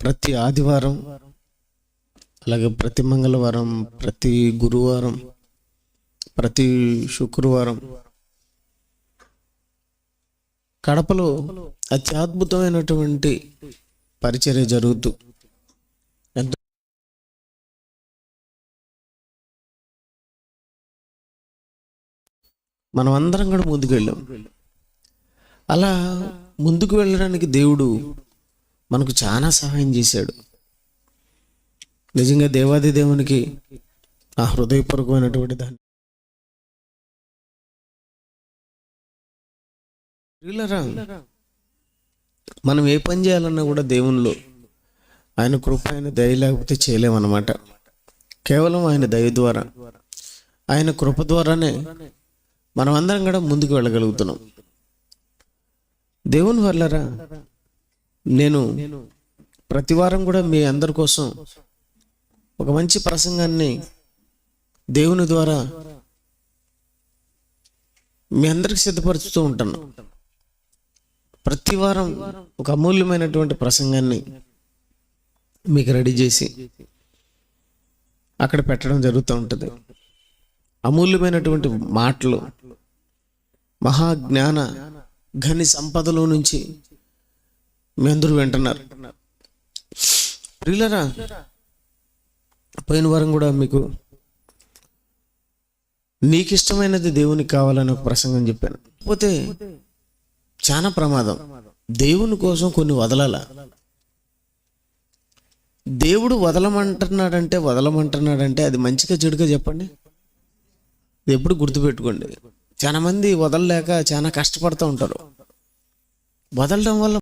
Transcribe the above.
ప్రతి ఆదివారం అలాగే ప్రతి మంగళవారం ప్రతి గురువారం ప్రతి శుక్రవారం కడపలో అత్యద్భుతమైనటువంటి పరిచర్య జరుగుతూ ఎంతో మనం అందరం కూడా ముందుకు వెళ్ళాం అలా ముందుకు వెళ్ళడానికి దేవుడు మనకు చాలా సహాయం చేశాడు. నిజంగా దేవాది దేవునికి ఆ హృదయపూర్వకమైనటువంటి దాన్ని మనం ఏ పని చేయాలన్నా కూడా దేవునిలో ఆయన కృప ఆయన దయ లేకపోతే చేయలేమన్నమాట. కేవలం ఆయన దయ ద్వారా ఆయన కృప ద్వారానే మనం అందరం కూడా ముందుకు వెళ్ళగలుగుతున్నాం. దేవుని వల్లరా నేను ప్రతి వారం కూడా మీ అందరి కోసం ఒక మంచి ప్రసంగాన్ని దేవుని ద్వారా మీ అందరికి సిద్ధపరుస్తూ ఉంటాను. ప్రతి వారం ఒక అమూల్యమైనటువంటి ప్రసంగాన్ని మీకు రెడీ చేసి అక్కడ పెట్టడం జరుగుతూ ఉంటుంది. అమూల్యమైనటువంటి మాటలు మహాజ్ఞాన ఘని సంపదలో నుంచి మీ అందరూ వింటున్నారు. ప్రియులరా పోయిన వారం కూడా మీకు నీకు ఇష్టమైనది దేవునికి కావాలని ఒక ప్రసంగం చెప్పాను. పోతే చాలా ప్రమాదం. దేవుని కోసం కొన్ని వదలాల? దేవుడు వదలమంటున్నాడంటే వదలమంటున్నాడంటే అది మంచిగా చెడుగా చెప్పండి? ఎప్పుడు గుర్తుపెట్టుకోండి. చాలా మంది వదలలేక చాలా కష్టపడుతూ ఉంటారు. వదలడం వల్ల